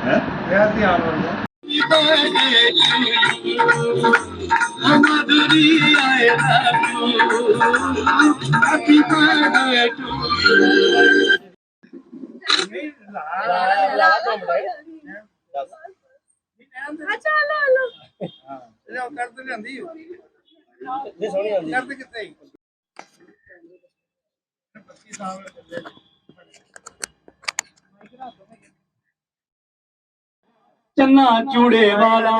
ਹੈ ਵਿਆਹ ਤੇ ਆਉਣ ਵਾਲਾ ਨਹੀਂ ਲਾ ਲਾ ਲਾ ਤੋਂ ਬੜਾ ਅੱਛਾ ਲਾ ਲਓ ਹਾਂ ਲਿਆਓ ਕਰ ਤੇ ਲਿਆਂਦੀ ਹੋ ਨਹੀਂ ਸੋਹਣੀ ਆਉਂਦੀ ਕਰ ਤੇ ਕਿੱਥੇ 25 ਸਾਲ ਹੋ ਗਏ ਚੰਨਾ ਚੂੜੇ ਵਾਲਾ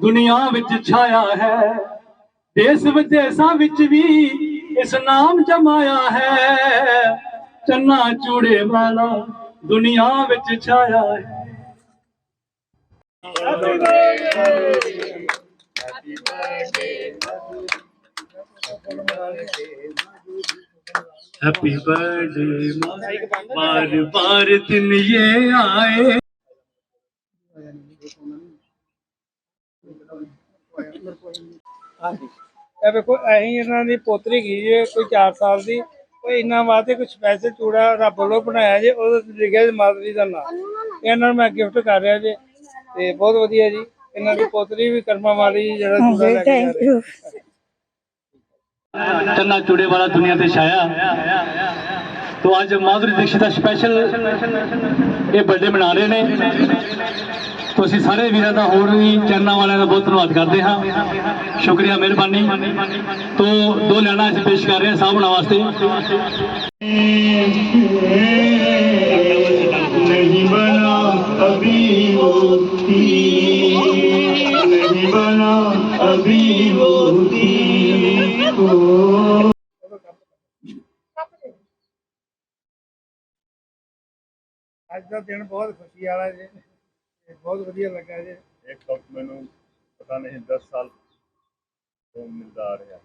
ਦੁਨੀਆ ਵਿੱਚ ਛਾਇਆ ਹੈ ਦੇਸ਼ ਵਿਦੇਸ਼ਾਂ ਵਿੱਚ ਵੀ ਇਸ ਨਾਮ ਜਮਾਇਆ ਹੈ ਚੰਨਾ ਚੂੜੇ ਵਾਲਾ ਦੁਨੀਆ ਵਿੱਚ ਛਾਇਆ ਹੈ हैप्पी बर्थडे बार बार दिन ये आए ਹਾਂਜੀ ਇਹ ਵੇਖੋ ਅਸੀਂ ਇਹਨਾਂ ਦੀ ਪੋਤਰੀ ਗਈ ਜੇ ਕੋਈ 4 ਸਾਲ ਦੀ ਕੋਈ ਇਹਨਾਂ ਵਾਸਤੇ ਕੁਝ ਸਪੈਸ਼ਲ ਚੂੜਾ ਰੱਬ ਵੱਲੋਂ ਬਣਾਇਆ ਜੇ ਉਹਦੇ ਤੇ ਲਿਖਿਆ ਜੀ ਮਾਦਰੀ ਦਾ ਨਾਮ ਇਹਨਾਂ ਨੂੰ ਮੈਂ ਗਿਫਟ ਕਰ ਰਿਹਾ ਜੇ ਤੇ ਬਹੁਤ ਵਧੀਆ ਜੀ। ਇਹਨਾਂ ਦੀ ਪੋਤਰੀ ਵੀ ਕਰਮਾ ਵਾਲੀ ਜੀ, ਜਿਹੜਾ ਚੂੜਾ ਲੈ ਕੇ ਜਾ ਰਹੀ ਚੰਨਾ ਚੂੜੇ ਵਾਲਾ ਦੁਨੀਆ ਤੇ ਛਾਇਆ। ਤੋ ਅੱਜ ਮਾਧੁਰੀ ਦੀਕਸ਼ਿਤ ਦਾ ਸਪੈਸ਼ਲ ਇਹ ਬਰਥਡੇ ਮਨਾ ਰਹੇ ਨੇ। ਤੁਸੀਂ ਸਾਰੇ ਵੀਰਾਂ ਦਾ ਹੋਰ ਵੀ ਚੈਨਲ ਵਾਲਿਆਂ ਦਾ ਬਹੁਤ ਧੰਨਵਾਦ ਕਰਦੇ ਹਾਂ। ਸ਼ੁਕਰੀਆ ਮਿਹਰਬਾਨੀ। ਤੋਂ ਦੋ ਲੈਣਾ ਅਸੀਂ ਪੇਸ਼ ਕਰ ਰਹੇ ਹਾਂ ਸਾਹਮਣਾ ਵਾਸਤੇ। ਅੱਜ ਦਾ ਦਿਨ ਬਹੁਤ ਖੁਸ਼ੀ ਵਾਲਾ ਜੀ। ਤੇ ਬਹੁਤ ਵਧੀਆ ਲੱਗਾ ਜੀ। ਇੱਕ ਕੱਪ ਮੈਨੂੰ ਪਤਾ ਨਹੀਂ 10 ਸਾਲ ਤੋਂ ਮਿਲਦਾ ਆ ਰਿਹਾ।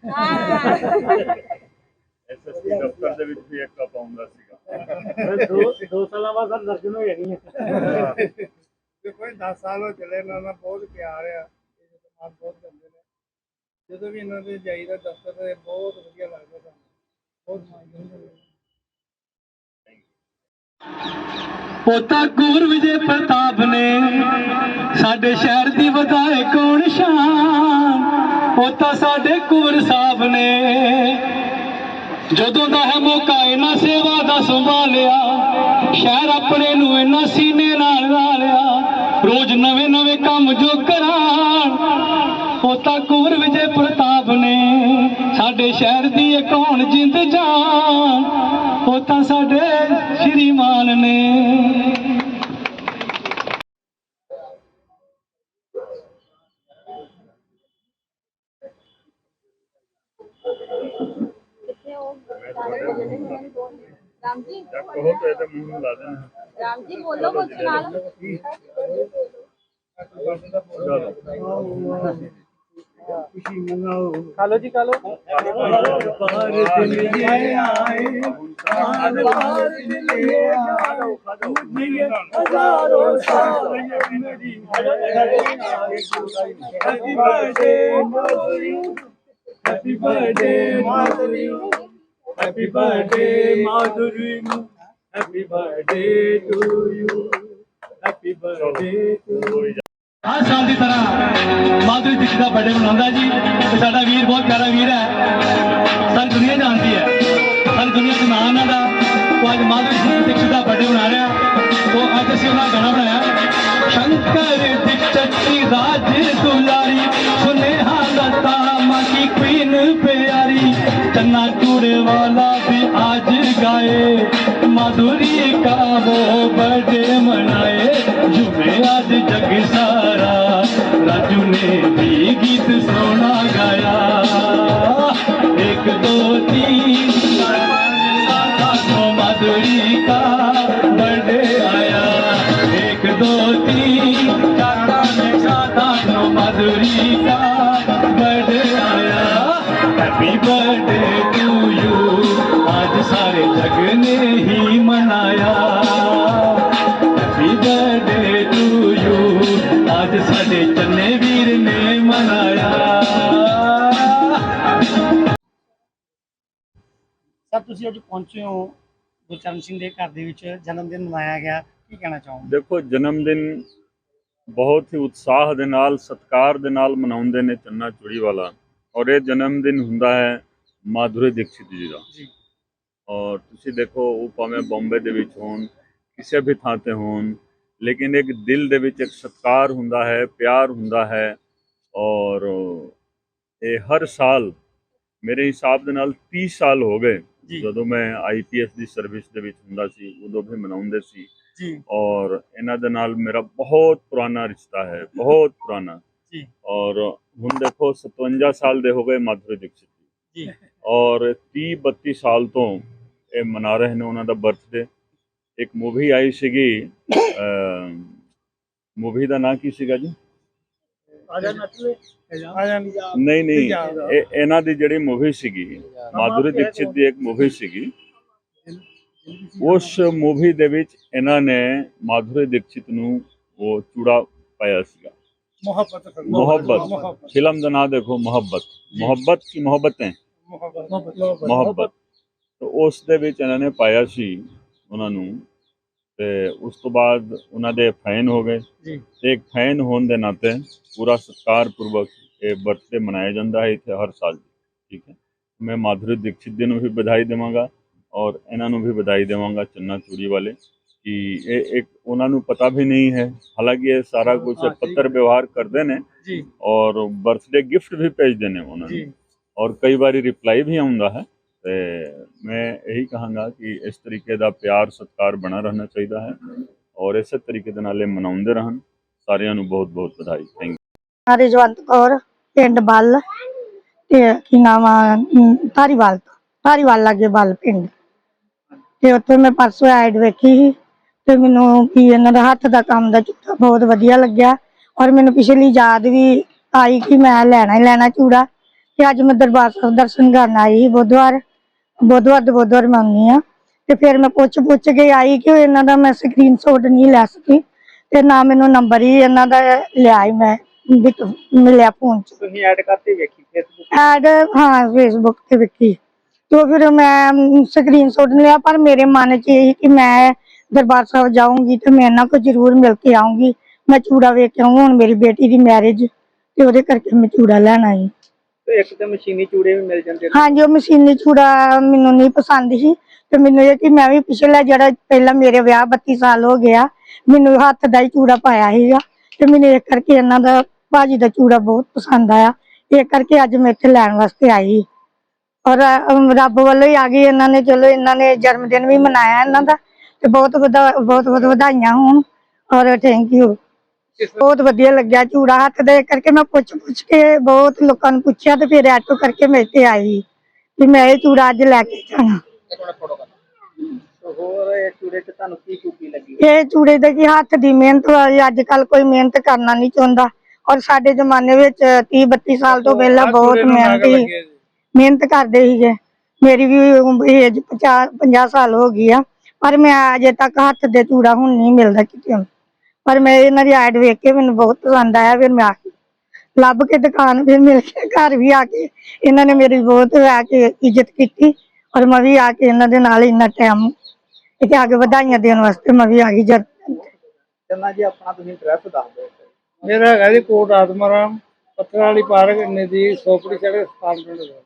ਐਸਐਸਪੀ ਦਫ਼ਤਰ ਦੇ ਵਿੱਚ ਵੀ ਇੱਕ ਕੱਪ ਆਉਂਦਾ ਸੀਗਾ। ਦੋ ਦੋ ਸਾਲਾਂ ਬਾਅਦ ਸਰ ਦਰਜਨ ਹੋ ਜਾਣੀ ਹੈ ਤੇ ਕੋਈ 10 ਸਾਲ ਹੋ ਚਲੇ ਇਹਨਾਂ ਨਾਲ ਬਹੁਤ ਪਿਆਰ ਆ ਇਹ ਸਮਾਨ ਬਹੁਤ ਕਰਦੇ ਨੇ। ਜਦੋਂ ਵੀ ਇਹਨਾਂ ਦੇ ਜਾਈਦਾ ਦਫ਼ਤਰ ਤੇ ਬਹੁਤ ਵਧੀਆ ਲੱਗਦਾ ਸਾਨੂੰ। ਬਹੁਤ ਮਾਣ ਪੋਤਾ ਕੂਰ ਵਿਜੇ ਪ੍ਰਤਾਪ ਨੇ, ਸਾਡੇ ਸ਼ਹਿਰ ਦੀ ਵਧਾਏ ਕੌਣ ਸ਼ਾਨ ਪੋਤਾ ਸਾਡੇ ਕੁਵਰ ਸਾਹਿਬ ਨੇ। ਜਦੋਂ ਦਾ ਹੈ ਮੌਕਾ ਇਹਨਾਂ ਸੇਵਾ ਦਾ ਸੰਭਾਲਿਆ, ਸ਼ਹਿਰ ਆਪਣੇ ਨੂੰ ਇਹਨਾਂ ਸੀਨੇ ਨਾਲ ਲਾ ਲਿਆ ਰੋਜ਼ ਨਵੇਂ ਨਵੇਂ ਕੰਮ ਜੋ ਕਰਾਣ ਪੋਤਾ ਕੁਵਰ ਵਿਜੇ ਪ੍ਰਤਾਪ ਨੇ, ਸਾਡੇ ਸ਼ਹਿਰ ਦੀ ਇਹ ਕੌਣ ਜਿੰਦ ਜਾਨ। ਪੋਤਾ ਸਾਡੇ ਸ਼੍ਰੀਮਾਨ ਨੇ। ਉਹ ਰਾਮ ਜੀ? ਕਹੋ ਤੇ ਇਹਦੇ ਮੂੰਹ ਨੂੰ ਲਾ ਦੇਣਾ। ਰਾਮ ਜੀ ਬੋਲੋ ਕੁਝ ਨਾਲ। ਚਲੋ ਖਾਲੋ ਜੀ ਖਾਲੋ ਹਜ਼ਾਰੋਂ ਸਾਲ happy birthday Madhuri happy birthday Madhuri happy birthday Madhuri happy ਹਰ ਸਾਲ ਦੀ ਤਰ੍ਹਾਂ ਮਾਧੁਰੀ ਦੀਕਸ਼ਿਤ ਦਾ ਬਰਥਡੇ ਮਨਾਉਂਦਾ ਜੀ ਤੇ ਸਾਡਾ ਵੀਰ ਬਹੁਤ ਪਿਆਰਾ ਵੀਰ ਹੈ। ਸਾਰੀ ਦੁਨੀਆ ਜਾਣਦੀ ਹੈ। ਸਾਰੀ ਦੁਨੀਆ ਚ ਨਾਮ ਇਹਨਾਂ ਦਾ ਉਹ ਅੱਜ ਮਾਧੁਰੀ ਦੀਕਸ਼ਿਤ ਦਾ ਬਰਥਡੇ ਮਨਾ ਰਿਹਾ। ਉਹ ਅੱਜ ਅਸੀਂ ਉਹਨਾਂ ਦਾ ਗਾਣਾ ਬਣਾਇਆ। ਸ਼ੰਕਰ ਦੀਕਸ਼ਿਤ ਦੀ ਰਾਜ ਸਰ ਤੁਸੀਂ ਅੱਜ ਪਹੁੰਚੇ ਹੋ ਗੁਰਚਰਨ ਸਿੰਘ ਦੇ ਘਰ ਦੇ ਵਿੱਚ ਜਨਮ ਦਿਨ ਮਨਾਇਆ ਗਿਆ। ਕੀ ਕਹਿਣਾ ਚਾਹੋਗੇ? ਦੇਖੋ ਜਨਮ ਦਿਨ ਬਹੁਤ ਹੀ ਉਤਸ਼ਾਹ ਦੇ ਨਾਲ ਸਤਕਾਰ ਦੇ ਨਾਲ ਮਨਾਉਂਦੇ ਨੇ ਚੰਨਾ ਚੁੜੀ ਵਾਲਾ ਔਰ ਇਹ ਜਨਮ ਦਿਨ ਹੁੰਦਾ ਹੈ ਮਾਧੁਰੀ ਦੀਕਸ਼ਿਤ ਜੀ ਦਾ। ਔਰ ਤੁਸੀਂ ਦੇਖੋ ਉਹ ਭਾਵੇਂ ਬੰਬੇ ਦੇ ਵਿੱਚ ਹੋਣ ਕਿਸੇ ਵੀ ਥਾਂ ਤੇ ਹੋਣ ਲੇਕਿਨ ਇੱਕ ਦਿਲ ਦੇ ਵਿੱਚ ਇੱਕ ਸਤਿਕਾਰ ਹੁੰਦਾ ਹੈ ਪਿਆਰ ਹੁੰਦਾ ਹੈ ਔਰ ਇਹ ਹਰ ਸਾਲ ਮੇਰੇ ਹਿਸਾਬ ਦੇ ਨਾਲ 30 ਸਾਲ ਹੋ ਗਏ। ਜਦੋਂ ਮੈਂ ਆਈਪੀਐਸ ਦੀ ਸਰਵਿਸ ਦੇ ਵਿੱਚ ਹੁੰਦਾ ਸੀ ਉਦੋਂ ਵੀ ਮਨਾਉਂਦੇ ਸੀ ਜੀ ਔਰ ਇਹਨਾਂ ਦੇ ਨਾਲ ਮੇਰਾ ਬਹੁਤ ਪੁਰਾਣਾ ਰਿਸ਼ਤਾ ਹੈ ਬਹੁਤ ਪੁਰਾਣਾ ਜੀ। ਔਰ ਹੁਣ ਦੇਖੋ 57 ਸਾਲ ਦੇ ਹੋ ਗਏ ਮਾਧੁਰੀ ਦੀਕਸ਼ਿਤ ਜੀ ਔਰ 30 32 ਸਾਲ ਤੋਂ ਇਹ ਮਨਾ ਰਹੇ ਨੇ ਉਹਨਾਂ ਦਾ ਬਰਥਡੇ ਇੱਕ ਮੂਵੀ ਆਈ ਸੀਗੀ ਮੂਵੀ ਦਾ ਨਾਂ ਕੀ ਸੀਗਾ ਜੀ? ਨਹੀਂ ਨਹੀਂ ਇਹ ਇਹਨਾਂ ਦੀ ਜਿਹੜੀ ਮੂਵੀ ਸੀਗੀ ਮਾਧੁਰੀ ਦੀਕਸ਼ਿਤ ਦੀ ਇੱਕ ਮੂਵੀ ਸੀਗੀ। ਉਸ ਮੂਵੀ ਦੇ ਵਿੱਚ ਇਹਨਾਂ ਨੇ ਮਾਧੁਰੀ ਦੀਕਸ਼ਿਤ ਨੂੰ ਉਹ ਚੂੜਾ ਪਾਇਆ ਸੀਗਾ। ਮੁਹੱਬਤ ਮੁਹੱਬਤ। ਫਿਲਮ ਦਾ ਨਾਮ ਦੇਖੋ ਮੁਹੱਬਤ। ਮੁਹੱਬਤ ਕੀ ਮੁਹੱਬਤਾਂ। ਮੁਹੱਬਤ। ਤੇ ਉਸ ਦੇ ਵਿੱਚ ਇਹਨਾਂ ਨੇ ਪਾਇਆ ਸੀ ਉਹਨਾਂ ਨੂੰ। ਤੇ ਉਸ ਤੋਂ ਬਾਅਦ ਉਹਨਾਂ ਦੇ ਫੈਨ ਹੋ ਗਏ। ਤੇ ਇੱਕ ਫੈਨ ਹੋਣ ਦੇ ਨਾਤੇ ਪੂਰਾ ਸਤਿਕਾਰ ਪੂਰਵਕ ਇਹ ਬਰਥਡੇ ਮਨਾਇਆ ਜਾਂਦਾ ਹੈ ਇੱਥੇ ਹਰ ਸਾਲ। ਠੀਕ ਹੈ। ਮੈਂ ਮਾਧੁਰੀ ਦੀਕਸ਼ਿਤ ਜੀ ਨੂੰ ਵੀ ਵਧਾਈ ਦੇਵਾਂਗਾ ਔਰ ਇਹਨਾਂ ਨੂੰ ਵੀ ਵਧਾਈ ਦੇਵਾਂਗਾ ਚੰਨਾ ਚੂੜੀ ਵਾਲੇ ਕਿ ਇਹ ਇੱਕ ਉਹਨਾਂ ਨੂੰ ਪਤਾ ਵੀ ਨਹੀਂ ਹੈ। ਹਾਲਾਂਕਿ ਇਹ ਸਾਰਾ ਕੁਝ ਪੱਤਰ ਵਿਵਹਾਰ ਕਰਦੇ ਨੇ ਜੀ। ਔਰ ਬਰਥਡੇ ਗਿਫਟ ਵੀ ਭੇਜਦੇ ਨੇ ਉਹਨਾਂ ਨੂੰ। ਔਰ ਕਈ ਵਾਰੀ ਰਿਪਲਾਈ ਵੀ ਆਉਂਦਾ ਹੈ। ਤੇ ਮੈਂ ਇਹੀ ਕਹਾਂਗਾ ਕਿ ਇਸ ਤਰੀਕੇ ਦਾ ਪਿਆਰ ਸਤਿਕਾਰ ਬਣਾ ਰਹਿਣਾ ਚਾਹੀਦਾ ਹੈ ਔਰ ਇਸੇ ਤਰੀਕੇ ਦੇ ਨਾਲ ਇਹ ਮਨਾਉਂਦੇ ਰਹਿਣ। ਸਾਰਿਆਂ ਨੂੰ ਬਹੁਤ ਬਹੁਤ ਵਧਾਈ। ਥੈਂਕ ਹਾਂ, ਰਿਜਵੰਤ ਕੌਰ ਪਿੰਡ ਬੱਲ ਤੇ ਕੀ ਨਾਮ ਆ ਧਾਰੀਵਾਲ ਧਾਰੀਵਾਲ ਲਾਗੇ ਬੱਲ ਪਿੰਡ। ਤੇ ਉੱਥੇ ਮੈਂ ਪਰਸੋਂ ਐਡ ਵੇਖੀ ਸੀ ਤੇ ਮੈਨੂੰ ਕੀ ਇਹਨਾਂ ਦਾ ਹੱਥ ਦਾ ਕੰਮ ਦਾ ਚੂੜਾ ਬਹੁਤ ਵਧੀਆ ਲੱਗਿਆ ਔਰ ਮੈਨੂੰ ਪਿਛਲੀ ਯਾਦ ਵੀ ਆਈ ਕਿ ਮੈਂ ਲੈਣਾ ਹੀ ਲੈਣਾ ਚੂੜਾ ਤੇ ਅੱਜ ਮੈਂ ਦਰਬਾਰ ਸਾਹਿਬ ਦਰਸ਼ਨ ਕਰਨ ਆਈ ਸੀ ਬੁੱਧਵਾਰ। ਬੁੱਧਵਾਰ ਦੇ ਬੁੱਧਵਾਰ ਮੈਂ ਆਉਂਦੀ ਹਾਂ। ਤੇ ਫਿਰ ਮੈਂ ਪੁੱਛ ਪੁੱਛ ਕੇ ਆਈ ਕਿ ਇਹਨਾਂ ਦਾ ਮੈਂ ਸਕਰੀਨਸ਼ਾਟ ਨਹੀਂ ਲੈ ਸਕੀ। ਤੇ ਨਾ ਮੈਨੂੰ ਨੰਬਰ ਹੀ ਇਹਨਾਂ ਦਾ ਲਿਆ ਹੀ ਮੈਂ ਵਿਕ ਮਿਲਿਆ ਫੋਨ 'ਚ। ਤੁਸੀਂ ਐਡ ਕਰਤੀ ਵੇਖੀ ਫੇਸਬੁੱਕ ਐਡ ਹਾਂ ਫੇਸਬੁੱਕ ਤੇ ਵੇਖੀ। ਤੇ ਫਿਰ ਮੈਂ ਸਕਰੀਨਸ਼ਾਟ ਲਿਆ ਪਰ ਮੇਰੇ ਮਨ 'ਚ ਇਹ ਕਿ ਮੈਂ ਦਰਬਾਰ ਸਾਹਿਬ ਜਾਊਂਗੀ ਤੇ ਮੈਂ ਇਹਨਾਂ ਕੋਲ ਜ਼ਰੂਰ ਮਿਲ ਕੇ ਆਊਂਗੀ। ਮੈਂ ਚੂੜਾ ਵੇਖ ਕੇ ਆਊਂ ਹੁਣ ਮੇਰੀ ਬੇਟੀ ਦੀ ਮੈਰਿਜ ਤੇ ਉਹਦੇ ਕਰਕੇ ਮੈਂ ਚੂੜਾ ਲੈਣਾ ਹੈ ਤੇ ਇੱਕ ਤੇ ਮਸ਼ੀਨੀ ਚੂੜੇ ਵੀ ਮਿਲ ਜਾਂਦੇ ਨੇ। ਹਾਂਜੀ ਉਹ ਮਸ਼ੀਨੀ ਚੂੜਾ ਮੈਨੂੰ ਨਹੀਂ ਪਸੰਦ ਸੀ ਤੇ ਮੈਨੂੰ ਇਹ ਕਿ ਮੈਂ ਵੀ ਪਿਛਲਾ ਜਿਹੜਾ ਪਹਿਲਾਂ ਮੇਰੇ ਵਿਆਹ 32 ਸਾਲ ਹੋ ਗਿਆ ਮੈਨੂੰ ਹੱਥ ਦਾ ਹੀ ਚੂੜਾ ਪਾਇਆ ਸੀਗਾ ਤੇ ਮੈਨੂੰ ਇਹ ਕਰਕੇ ਇਹਨਾਂ ਦਾ ਭਾਜੀ ਦਾ ਚੂੜਾ ਬਹੁਤ ਪਸੰਦ ਆਇਆ। ਇਹ ਕਰਕੇ ਅੱਜ ਮੈਂ ਇੱਥੇ ਲੈਣ ਵਾਸਤੇ ਆਈ ਔਰ ਅਮ, ਰੱਬ ਵੱਲੋਂ ਹੀ ਆ ਗਈ ਇਹਨਾਂ ਨੇ ਚਲੋ ਇਹਨਾਂ ਨੇ ਜਨਮ ਦਿਨ ਵੀ ਮਨਾਇਆ ਇਹਨਾਂ ਦਾ ਤੇ ਬਹੁਤ ਵਧਾ ਬਹੁਤ ਬਹੁਤ ਵਧਾਈਆਂ ਹੋਣ। ਔਰ ਥੈਂਕ ਯੂ ਬਹੁਤ ਵਧੀਆ ਲੱਗਿਆ ਚੂੜਾ ਹੱਥ ਦੇ ਕਰਕੇ। ਮੈਂ ਪੁੱਛ ਪੁੱਛ ਕੇ ਬਹੁਤ ਲੋਕਾਂ ਨੂੰ ਪੁੱਛਿਆ ਤੇ ਫਿਰ ਆਟੋ ਕਰਕੇ ਮੈਂ ਇੱਥੇ ਆਈ ਕਿ ਮੈਂ ਇਹ ਚੂੜਾ ਅੱਜ ਲੈ ਕੇ ਜਾਣਾ। ਤੇ ਹੋਰ ਇਹ ਚੂੜੇ ਤੇ ਤੁਹਾਨੂੰ ਕੀ ਚੂਕੀ ਲੱਗੀ? ਇਹ ਚੂੜੇ ਦੇ ਕੀ ਹੱਥ ਦੀ ਮਿਹਨਤ ਵਾਲੀ ਅੱਜ ਕੱਲ ਕੋਈ ਮਿਹਨਤ ਕਰਨਾ ਨਹੀਂ ਚਾਹੁੰਦਾ। ਔਰ ਸਾਡੇ ਜ਼ਮਾਨੇ ਵਿੱਚ 30 32 ਸਾਲ ਤੋਂ ਪਹਿਲਾਂ ਬਹੁਤ ਮਿਹਨਤੀ ਮਿਹਨਤ ਕਰਦੇ ਸੀਗੇ। ਮੇਰੀ ਵੀ ਏਜ 50 50 ਸਾਲ ਹੋ ਗਈ ਆ। ਪਰ ਮੈਂ ਅਜੇ ਤੱਕ ਹੱਥ ਦੇ ਚੂੜਾ ਹੁਣ ਨਹੀਂ ਮਿਲਦਾ ਕਿਤੇ ਪਰ ਮੈਂ ਇਹਨਾਂ ਦੀ ਐਡ ਵੇਖ ਕੇ ਮੈਨੂੰ ਬਹੁਤ ਪਸੰਦ ਆਇਆ ਫਿਰ ਮੈਂ ਆ ਕੇ ਲੱਭ ਕੇ ਦੁਕਾਨ ਫਿਰ ਮਿਲ ਕੇ ਘਰ ਵੀ ਆ ਕੇ ਇਹਨਾਂ ਨੇ ਮੇਰੀ ਬਹੁਤ ਆ ਕੇ ਇੱਜ਼ਤ ਕੀਤੀ ਔਰ ਮੈਂ ਵੀ ਆ ਕੇ ਇਹਨਾਂ ਦੇ ਨਾਲ ਇੰਨਾ ਟਾਈਮ ਇੱਥੇ ਆ ਕੇ ਵਧਾਈਆਂ ਦੇਣ ਵਾਸਤੇ ਮੈਂ ਵੀ ਆ ਗਈ ਜਦ। ਚੰਨਾ ਜੀ ਆਪਣਾ ਤੁਸੀਂ ਐਡਰੈਸ ਦੱਸ ਦਿਓ। ਮੇਰਾ ਹੈਗਾ ਜੀ ਕੋਟ ਆਤਮਾਰਾਮ ਪੱਥਰ ਵਾਲੀ ਪਾਰਕ ਨਜ਼ਦੀਕ ਸੋਪੜੀ ਸੜੇ ਸਥਾਨ ਪਿੰਡ ਦਾ।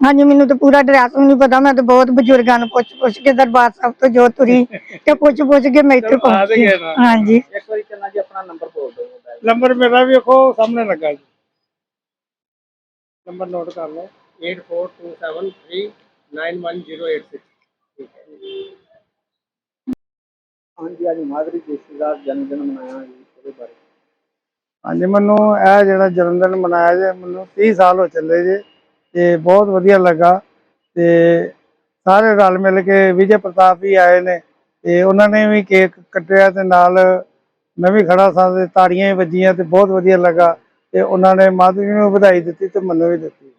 ਹਾਂਜੀ ਮੈਨੂੰ ਤਾਂ ਪੂਰਾ ਡਰੈਸ ਵੀ ਨਹੀਂ ਪਤਾ ਮੈਂ ਤਾਂ ਬਹੁਤ ਬਜ਼ੁਰਗਾਂ ਨੂੰ ਪੁੱਛ ਪੁੱਛ ਕੇ ਦਰਬਾਰ ਸਾਹਿਬ ਤੋਂ ਜੋ ਤੁਰੀ ਤੇ ਪੁੱਛ ਪੁੱਛ ਕੇ ਮੈਂ ਇੱਥੇ ਆ ਤੇ ਪਹੁੰਚੀ। ਗਏ ਨਾ। ਹਾਂਜੀ। ਇੱਕ ਵਾਰੀ ਚੰਨਾ ਜੀ ਆਪਣਾ ਨੰਬਰ ਬੋਲ ਦਿਓ ਨੰਬਰ ਮੇਰਾ ਵੀ ਵੇਖੋ ਸਾਹਮਣੇ ਲੱਗਾ ਜੀ। ਨੰਬਰ ਨੋਟ ਕਰ ਲਓ। 8427391086 ਹਾਂਜੀ ਅੱਜ ਮਾਧੁਰੀ ਦੇਸ਼ੀ ਦਾ ਜਨਮ ਦਿਨ ਮਨਾਇਆ ਜੀ ਉਹਦੇ ਬਾਰੇ। ਹਾਂਜੀ ਮੈਨੂੰ ਇਹ ਜਿਹੜਾ ਜਨਮ ਦਿਨ ਮਨਾਇਆ ਜੇ ਮੈਨੂੰ 30 ਸਾਲ ਹੋ ਚੱਲੇ ਜੇ। ਤੇ ਬਹੁਤ ਵਧੀਆ ਲੱਗਾ ਤੇ ਸਾਰੇ ਰਲ ਮਿਲ ਕੇ ਵਿਜੇ ਪ੍ਰਤਾਪ ਵੀ ਆਏ ਨੇ ਤੇ ਉਹਨਾਂ ਨੇ ਵੀ ਕੇਕ ਕੱਟਿਆ ਤੇ ਨਾਲ ਮੈਂ ਵੀ ਖੜਾ ਸਾਂ ਤੇ ਤਾੜੀਆਂ ਵੀ ਵੱਜੀਆਂ ਤੇ ਬਹੁਤ ਵਧੀਆ ਲੱਗਾ ਤੇ ਉਹਨਾਂ ਨੇ ਮਾਧੁਰੀ ਨੂੰ ਵਧਾਈ ਦਿੱਤੀ ਤੇ ਮੈਨੂੰ ਵੀ ਦਿੱਤੀ।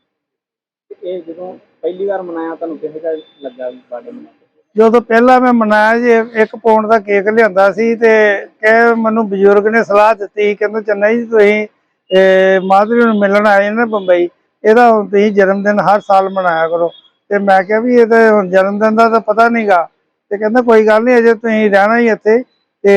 ਇਹ ਜਦੋਂ ਪਹਿਲੀ ਵਾਰ ਮਨਾਇਆ ਤੁਹਾਨੂੰ ਕਿਹੋ ਜਿਹਾ ਲੱਗਾ ਵੀ ਬਰਥਡੇ ਮਨਾਇਆ ਜਦੋਂ ਪਹਿਲਾਂ ਮੈਂ ਮਨਾਇਆ ਜੀ ਇੱਕ ਪੌਂਡ ਦਾ ਕੇਕ ਲਿਆਂਦਾ ਸੀ ਤੇ ਕਹੇ ਮੈਨੂੰ ਬਜ਼ੁਰਗ ਨੇ ਸਲਾਹ ਦਿੱਤੀ ਕਹਿੰਦੇ ਚੰਨਾ ਜੀ ਤੁਸੀਂ ਮਾਧੁਰੀ ਨੂੰ ਮਿਲਣ ਆਏ ਨੇ ਬੰਬਈ ਇਹਦਾ ਹੁਣ ਤੁਸੀਂ ਜਨਮ ਦਿਨ ਹਰ ਸਾਲ ਮਨਾਇਆ ਕਰੋ। ਤੇ ਮੈਂ ਕਿਹਾ ਵੀ ਇਹ ਤਾਂ ਹੁਣ ਜਨਮ ਦਿਨ ਦਾ ਤਾਂ ਪਤਾ ਨਹੀਂਗਾ ਤੇ ਕਹਿੰਦਾ ਕੋਈ ਗੱਲ ਨਹੀਂ ਅਜੇ ਤੁਸੀਂ ਰਹਿਣਾ ਹੀ ਇੱਥੇ। ਤੇ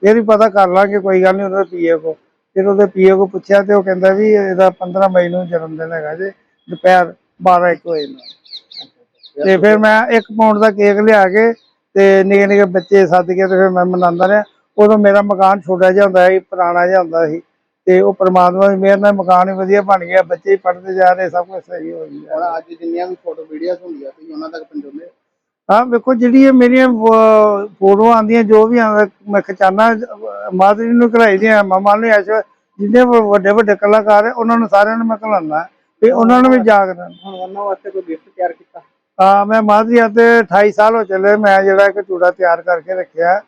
ਫਿਰ ਹੀ ਪਤਾ ਕਰ ਲਾਂਗੇ, ਕੋਈ ਗੱਲ ਨਹੀਂ ਉਹਦੇ ਪੀਏ ਕੋ। ਫਿਰ ਉਹਦੇ ਪੀਏ ਕੋ ਪੁੱਛਿਆ ਤੇ ਉਹ ਕਹਿੰਦਾ ਵੀ ਇਹਦਾ 15 ਮਈ ਨੂੰ ਜਨਮ ਦਿਨ ਹੈਗਾ ਜੇ, ਦੁਪਹਿਰ 12 1 ਵਜੇ ਨੂੰ। ਤੇ ਫਿਰ ਮੈਂ 1 ਪਾਉਂਡ ਦਾ ਕੇਕ ਲਿਆ ਕੇ ਤੇ ਨਿੱਕੇ ਨਿੱਕੇ ਬੱਚੇ ਸੱਦ ਕੇ ਤੇ ਫਿਰ ਮੈਂ ਮਨਾਉਂਦਾ ਰਿਹਾ। ਉਦੋਂ ਮੇਰਾ ਮਕਾਨ ਛੋਟਾ ਜਿਹਾ ਹੁੰਦਾ ਸੀ, ਪੁਰਾਣਾ ਜਿਹਾ ਹੁੰਦਾ ਸੀ। ਤੇ ਉਹ ਪ੍ਰਮਾਤਮਾ ਦੀ ਮਿਹਰ ਨਾਲ ਮਕਾਨ ਵੀ ਵਧੀਆ ਬਣ ਗਿਆ ਬੱਚੇ ਪੜ੍ਹਦੇ ਜਾ ਰਹੇ ਸਭ ਕੁਝ ਸਹੀ ਹੋ ਗਿਆ। ਹੁਣ ਅੱਜ ਜਿੰਨੀਆਂ ਵੀ ਫੋਟੋ ਵੀਡੀਓਜ਼ ਹੁੰਦੀਆਂ ਤੁਸੀਂ ਉਹਨਾਂ ਤੱਕ ਪਹੁੰਚਾਉਂਦੇ ਹੋ? ਵੇਖੋ ਜਿਹੜੀ ਇਹ ਮੇਰੀਆਂ ਫੋਟੋਆਂ ਆਉਂਦੀਆਂ ਜੋ ਵੀ ਆਉਂਦਾ ਮੈਂ ਖਿਚਾਣਾ ਮਾਦਰੀ ਨੂੰ ਘਲਾਈ ਦੀਆਂ ਮਾਮਾ ਨੂੰ ਐਸ ਜਿੰਨੇ ਵੱਡੇ ਵੱਡੇ ਕਲਾਕਾਰ ਹੈ ਉਹਨਾਂ ਨੂੰ ਸਾਰਿਆਂ ਨੂੰ ਮੈਂ ਘਲਾਉਣਾ ਤੇ ਉਹਨਾਂ ਨੂੰ ਵੀ ਜਾਗਦਾ ਹੁਣ ਉਹਨਾਂ ਵਾਸਤੇ ਕੋਈ ਗਿਫਟ ਤਿਆਰ ਕੀਤਾ? ਹਾਂ ਮੈਂ ਮਾਦਰੀ ਤੇ 28 ਸਾਲ ਹੋ ਚੱਲੇ ਮੈਂ ਜਿਹੜਾ ਇੱਕ ਚੂੜਾ ਤਿਆਰ ਕਰਕੇ ਰੱਖਿਆ।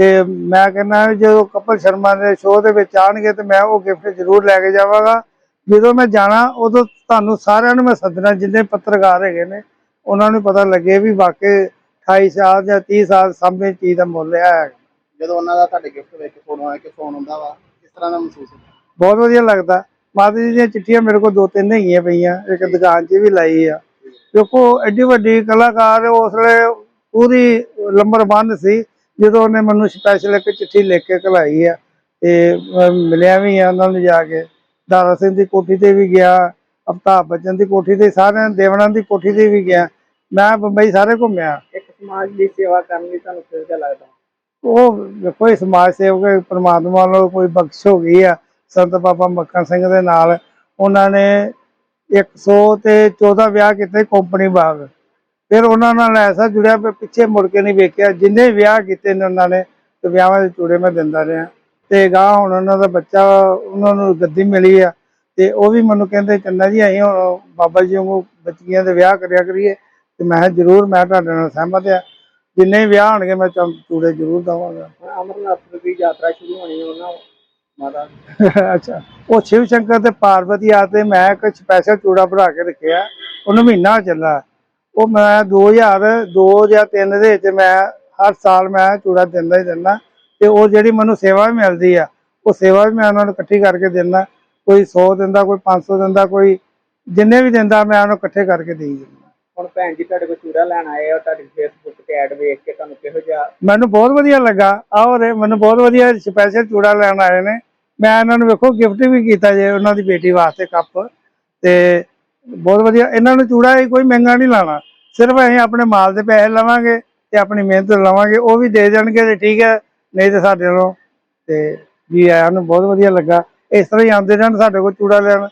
ਤੇ ਮੈਂ ਕਹਿੰਦਾ ਜਦੋਂ ਕਪਲ ਸ਼ਰਮਾ ਦੇ ਸ਼ੋਅ ਦੇ ਵਿੱਚ ਆਣਗੇ ਤੇ ਮੈਂ ਉਹ ਗਿਫਟ ਜ਼ਰੂਰ ਲੈ ਕੇ ਜਾਵਾਂਗਾ। ਜਦੋਂ ਮੈਂ ਜਾਣਾ ਉਦੋਂ ਤੁਹਾਨੂੰ ਸਾਰਿਆਂ ਨੂੰ ਮੈਂ ਸੱਦਣਾ ਜਿੰਨੇ ਪੱਤਰਕਾਰ ਹੈਗੇ ਨੇ ਉਹਨਾਂ ਨੂੰ ਪਤਾ ਲੱਗੇ ਵੀ ਵਾਕਈ 28 ਸਾਲ ਜਾਂ 30 ਸਾਲ ਸਾਹਮਣੇ ਚੀਜ਼ ਦਾ ਮੁੱਲ ਹੈ। ਜਦੋਂ ਉਹਨਾਂ ਦਾ ਤੁਹਾਡੇ ਗਿਫਟ ਵੇਖ ਕੇ ਫੋਟੋ ਆ ਕੇ ਫੋਨ ਹੁੰਦਾ ਵਾ ਕਿਸ ਤਰ੍ਹਾਂ ਦਾ ਮਹਿਸੂਸ ਹੁੰਦਾ? ਬਹੁਤ ਵਧੀਆ ਲੱਗਦਾ। ਮਾਤਾ ਜੀ ਦੀਆਂ ਚਿੱਠੀਆਂ ਮੇਰੇ ਕੋਲ ਦੋ ਤਿੰਨ ਹੈਗੀਆਂ ਪਈਆਂ ਇੱਕ ਦੁਕਾਨ 'ਚ ਵੀ ਲਾਈ ਆ। ਦੇਖੋ ਐਡੀ ਵੱਡੀ ਕਲਾਕਾਰ ਉਸ ਵੇਲੇ ਪੂਰੀ ਲੰਬਰ ਬੰਦ ਸੀ। ਜਦੋਂ ਉਹਨੇ ਮੈਨੂੰ ਸਪੈਸ਼ਲ ਇੱਕ ਚਿੱਠੀ ਲਿਖ ਕੇ ਘਲਾਈ ਆ ਤੇ ਮਿਲਿਆ ਵੀ ਆ ਉਹਨਾਂ ਨੂੰ ਜਾ ਕੇ। ਦਾਰਾ ਸਿੰਘ ਦੀ ਕੋਠੀ ਤੇ ਵੀ ਗਿਆ ਅਵਤਾਰ ਬੱਚਨ ਦੀ ਕੋਠੀ ਤੇ ਸਾਰਿਆਂ ਦੇਵਣਾ ਦੀ ਕੋਠੀ ਤੇ ਵੀ ਗਿਆ। ਮੈਂ ਬੰਬਈ ਸਾਰੇ ਘੁੰਮਿਆ। ਇੱਕ ਸਮਾਜ ਦੀ ਸੇਵਾ ਕਰਨ ਲਈ ਤੁਹਾਨੂੰ ਕਿਹੋ ਜਿਹਾ ਲੱਗਦਾ? ਉਹ ਇਹ ਸਮਾਜ ਸੇਵਕ ਪ੍ਰਮਾਤਮਾ ਵੱਲੋਂ ਕੋਈ ਬਖਸ਼ ਹੋ ਗਈ ਆ। ਸੰਤ ਬਾਬਾ ਮੱਕਾ ਸਿੰਘ ਦੇ ਨਾਲ। ਉਹਨਾਂ ਨੇ 100 ਤੇ 14 ਵਿਆਹ ਕੀਤੇ ਕੰਪਨੀ ਬਾਗ। ਫਿਰ ਉਹਨਾਂ ਨਾਲ ਐਸਾ ਜੁੜਿਆ ਵੀ ਪਿੱਛੇ ਮੁੜ ਕੇ ਨਹੀਂ ਵੇਖਿਆ। ਜਿੰਨੇ ਵਿਆਹ ਕੀਤੇ ਨੇ ਉਹਨਾਂ ਨੇ ਤੇ ਵਿਆਹਾਂ ਦੇ ਚੂੜੇ ਮੈਂ ਦਿੰਦਾ ਰਿਹਾ। ਤੇ ਗਾਂ ਹੁਣ ਉਹਨਾਂ ਦਾ ਬੱਚਾ ਉਹਨਾਂ ਨੂੰ ਗੱਦੀ ਮਿਲੀ ਆ। ਤੇ ਉਹ ਵੀ ਮੈਨੂੰ ਕਹਿੰਦੇ ਚੰਨਾ ਜੀ ਅਸੀਂ ਹੁਣ ਬਾਬਾ ਜੀ ਵਾਂਗੂ ਬੱਚੀਆਂ ਦੇ ਵਿਆਹ ਕਰਿਆ ਕਰੀਏ। ਤੇ ਮੈਂ ਜ਼ਰੂਰ ਮੈਂ ਤੁਹਾਡੇ ਨਾਲ ਸਹਿਮਤ ਆ। ਜਿੰਨੇ ਵਿਆਹ ਹੋਣਗੇ ਮੈਂ ਚੂੜੇ ਜ਼ਰੂਰ ਦਵਾਂਗਾ। ਅਮਰਨਾਥ ਦੀ ਯਾਤਰਾ ਸ਼ੁਰੂ ਹੋਣੀ ਉਹਨਾਂ ਮਾਤਾ। ਅੱਛਾ। ਉਹ ਸ਼ਿਵ ਸ਼ੰਕਰ ਤੇ ਪਾਰਵਤੀ ਆ ਤੇ ਮੈਂ ਇੱਕ ਸਪੈਸ਼ਲ ਚੂੜਾ ਬਣਾ ਕੇ ਰੱਖਿਆ। ਉਹਨੂੰ ਮਹੀਨਾ ਚੱਲਾ। ਉਹ ਮੈਂ 2002 ਜਾਂ 3 ਦੇ ਵਿੱਚ ਮੈਂ ਹਰ ਸਾਲ ਮੈਂ ਚੂੜਾ ਦਿੰਦਾ ਹੀ ਦਿੰਦਾ। ਤੇ ਉਹ ਜਿਹੜੀ ਮੈਨੂੰ ਸੇਵਾ ਵੀ ਮਿਲਦੀ ਆ ਉਹ ਸੇਵਾ ਵੀ ਮੈਂ ਉਹਨਾਂ ਨੂੰ ਇਕੱਠੀ ਕਰਕੇ ਦਿੰਦਾ। ਕੋਈ 100 ਦਿੰਦਾ ਕੋਈ 500 ਦਿੰਦਾ ਕੋਈ ਜਿੰਨੇ ਵੀ ਦਿੰਦਾ ਮੈਂ ਉਹਨੂੰ ਇਕੱਠੇ ਕਰਕੇ ਦੇਈ ਦਿੰਦਾ। ਹੁਣ ਭੈਣ ਜੀ ਤੁਹਾਡੇ ਕੋਲ ਚੂੜਾ ਲੈਣ ਆਏ ਆ ਤੁਹਾਡੀ ਫੇਸਬੁੱਕ ਤੇ ਐਡ ਵੇਖ ਕੇ ਤੁਹਾਨੂੰ ਕਿਹੋ ਜਿਹਾ ਮੈਨੂੰ ਬਹੁਤ ਵਧੀਆ ਲੱਗਾ। ਆਹ ਰੇ ਮੈਨੂੰ ਬਹੁਤ ਵਧੀਆ ਸਪੈਸ਼ਲ ਚੂੜਾ ਲੈਣ ਆਏ ਨੇ। ਮੈਂ ਇਹਨਾਂ ਨੂੰ ਵੇਖੋ ਗਿਫਟ ਵੀ ਕੀਤਾ ਜੇ ਉਹਨਾਂ ਦੀ ਬੇਟੀ ਵਾਸਤੇ ਕੱਪ ਤੇ ਬਹੁਤ ਵਧੀਆ ਇਹਨਾਂ ਨੂੰ ਚੂੜਾ ਕੋਈ ਮਹਿੰਗਾ ਨਹੀਂ ਲਾਣਾ। ਸਿਰਫ ਅਸੀਂ ਆਪਣੇ ਮਾਲ ਦੇ ਪੈਸੇ ਲਵਾਂਗੇ ਤੇ ਆਪਣੀ ਮਿਹਨਤ ਲਵਾਂਗੇ, ਉਹ ਵੀ ਦੇ ਦੇਣਗੇ ਤੇ ਠੀਕ ਹੈ, ਨਹੀਂ ਤੇ ਸਾਡੇ ਨੂੰ ਤੇ ਜੀ ਆਇਆਂ ਨੂੰ ਬਹੁਤ ਵਧੀਆ ਲੱਗਾ। ਇਸ ਤਰ੍ਹਾਂ ਹੀ ਆਉਂਦੇ ਰਹਿਣ ਸਾਡੇ ਕੋਲ ਚੂੜਾ ਲੈਣ।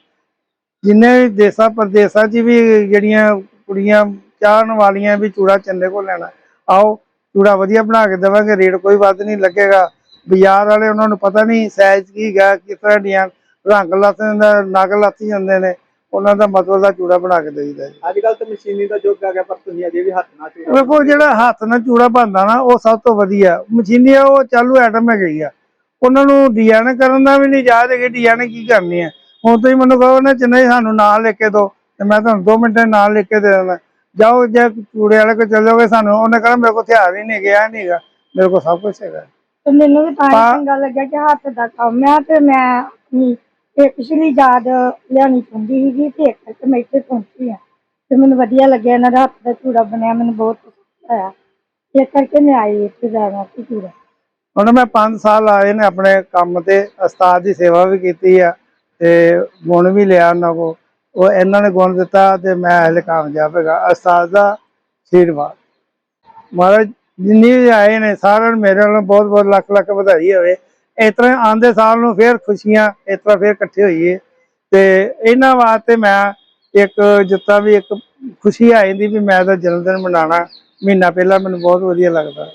ਜਿੰਨੇ ਵੀ ਦੇਸਾਂ ਪ੍ਰਦੇਸਾਂ 'ਚ ਵੀ ਜਿਹੜੀਆਂ ਕੁੜੀਆਂ ਚਾਹਣ ਵਾਲੀਆਂ ਵੀ ਚੂੜਾ ਚੰਨੇ ਕੋਲ ਲੈਣਾ, ਆਓ ਚੂੜਾ ਵਧੀਆ ਬਣਾ ਕੇ ਦੇਵਾਂਗੇ, ਰੇਟ ਕੋਈ ਵੱਧ ਨਹੀਂ ਲੱਗੇਗਾ। ਬਾਜ਼ਾਰ ਵਾਲੇ ਉਹਨਾਂ ਨੂੰ ਪਤਾ ਨਹੀਂ, ਸਾਈਜ਼ ਕੀ ਗਾ, ਕਿਸ ਤਰ੍ਹਾਂ ਦੀਆਂ ਰੰਗ ਲੱਥ ਜਾਂਦਾ ਨਗ ਲੱਥ ਜਾਂਦੇ ਨੇ। ਉਹਨਾਂ ਦਾ ਮਤਲਬ ਦਾ ਚੂੜਾ ਬਣਾ ਕੇ ਦੇਈਦਾ ਜੀ। ਅੱਜ ਕੱਲ ਤਾਂ ਮਸ਼ੀਨੀ ਦਾ ਯੁੱਗ ਆ ਗਿਆ ਪਰ ਤੁਸੀਂ ਅਜੇ ਵੀ ਹੱਥ ਨਾਲ ਚੂੜਾ ਵੇਖੋ ਜਿਹੜਾ ਹੱਥ ਨਾਲ ਚੂੜਾ ਬਣਦਾ ਨਾ ਉਹ ਸਭ ਤੋਂ ਵਧੀਆ। ਮਸ਼ੀਨੀ ਆ ਉਹ ਚਾਲੂ ਆਈਟਮ ਹੈਗੀ ਆ। ਉਹਨਾਂ ਨੂੰ ਡਿਜ਼ਾਈਨ ਕਰਨ ਦਾ ਵੀ ਨਹੀਂ ਯਾਦ ਹੈਗੀ ਡਿਜ਼ਾਈਨ ਕੀ ਕਰਨੀ ਹੈ ਹੁਣ ਤੁਸੀਂ ਮੈਨੂੰ ਕਹੋ ਨਾ ਚੰਨੇ ਸਾਨੂੰ ਨਾਲ ਲਿਖ ਕੇ ਦਿਓ ਤੇ ਮੈਂ ਤੁਹਾਨੂੰ 2 ਮਿੰਟਾਂ ਨਾਲ ਲਿਖ ਕੇ ਦੇ ਦੇਣਾ ਜਾਓ ਜੇ ਚੂੜੇ ਵਾਲੇ ਕੋਲ ਚੱਲ ਜਾਓਗੇ ਸਾਨੂੰ ਉਹਨੇ ਕਹਿਣਾ ਮੇਰੇ ਕੋਲ ਹਥਿਆਰ ਹੀ ਨਹੀਂ ਗਿਆ ਨਹੀਂ ਹੈਗਾ। ਮੇਰੇ ਕੋਲ ਸਭ ਕੁਝ ਹੈਗਾ। ਤੇ ਮੈਨੂੰ ਵੀ ਤਾਂ ਹੀ ਚੰਗਾ ਲੱਗਿਆ ਕਿ ਹੱਥ ਦਾ ਕੰਮ ਆ ਤੇ ਮੈਂ ਆਪਣੀ ਪਿਛਲੀ ਯਾਦ ਲਿਆਉਣੀ ਚਾਹੁੰਦੀ ਸੀਗੀ ਤੇ ਇੱਕ ਕਰਕੇ ਮੈਂ ਇੱਥੇ ਪਹੁੰਚੀ ਆ ਤੇ ਮੈਨੂੰ ਵਧੀਆ ਲੱਗਿਆ, ਇਹਨਾਂ ਦਾ ਹੱਥ ਦਾ ਚੂੜਾ ਬਣਿਆ, ਮੈਨੂੰ ਬਹੁਤ ਪਸੰਦ ਆਇਆ। ਇਸ ਕਰਕੇ ਮੈਂ ਆਈ ਇੱਥੇ ਲੈਣਾ ਸੀ ਚੂੜਾ ਹੁਣ ਮੈਂ 5 ਸਾਲ ਆਏ ਨੇ ਆਪਣੇ ਕੰਮ ਤੇ, ਉਸਤਾਦ ਦੀ ਸੇਵਾ ਵੀ ਕੀਤੀ ਆ ਤੇ ਗੁਣ ਵੀ ਲਿਆ ਉਹਨਾਂ ਕੋ ਉਹ ਇਹਨਾਂ ਨੇ ਗੁਣ ਦਿੱਤਾ ਤੇ ਮੈਂ ਹਲੇ ਕਾਮਯਾਬ ਹੈਗਾ। ਉਸਤਾਦ ਦਾ ਆਸ਼ੀਰਵਾਦ। ਮਹਾਰਾਜ, ਜਿੰਨੀ ਵੀ ਆਏ ਨੇ, ਸਾਰਿਆਂ ਨੂੰ ਮੇਰੇ ਵੱਲੋਂ ਬਹੁਤ ਬਹੁਤ ਲੱਖ ਲੱਖ ਵਧਾਈ ਹੋਵੇ। ਇਸ ਤਰ੍ਹਾਂ ਆਂਦੇ ਸਾਲ ਨੂੰ ਫੇਰ ਖੁਸ਼ੀਆਂ, ਇਸ ਤਰ੍ਹਾਂ ਫੇਰ ਇਕੱਠੇ ਹੋਈਏ। ਤੇ ਇਹਨਾਂ ਵਾਸਤੇ ਮੈਂ ਇੱਕ ਜਿੱਦਾਂ ਵੀ ਇੱਕ ਖੁਸ਼ੀ ਆ ਜਾਂਦੀ ਵੀ ਮੈਂ ਤਾਂ ਜਨਮ ਦਿਨ ਮਨਾਉਣਾ, ਮਹੀਨਾ ਪਹਿਲਾਂ ਮੈਨੂੰ ਬਹੁਤ ਵਧੀਆ ਲੱਗਦਾ।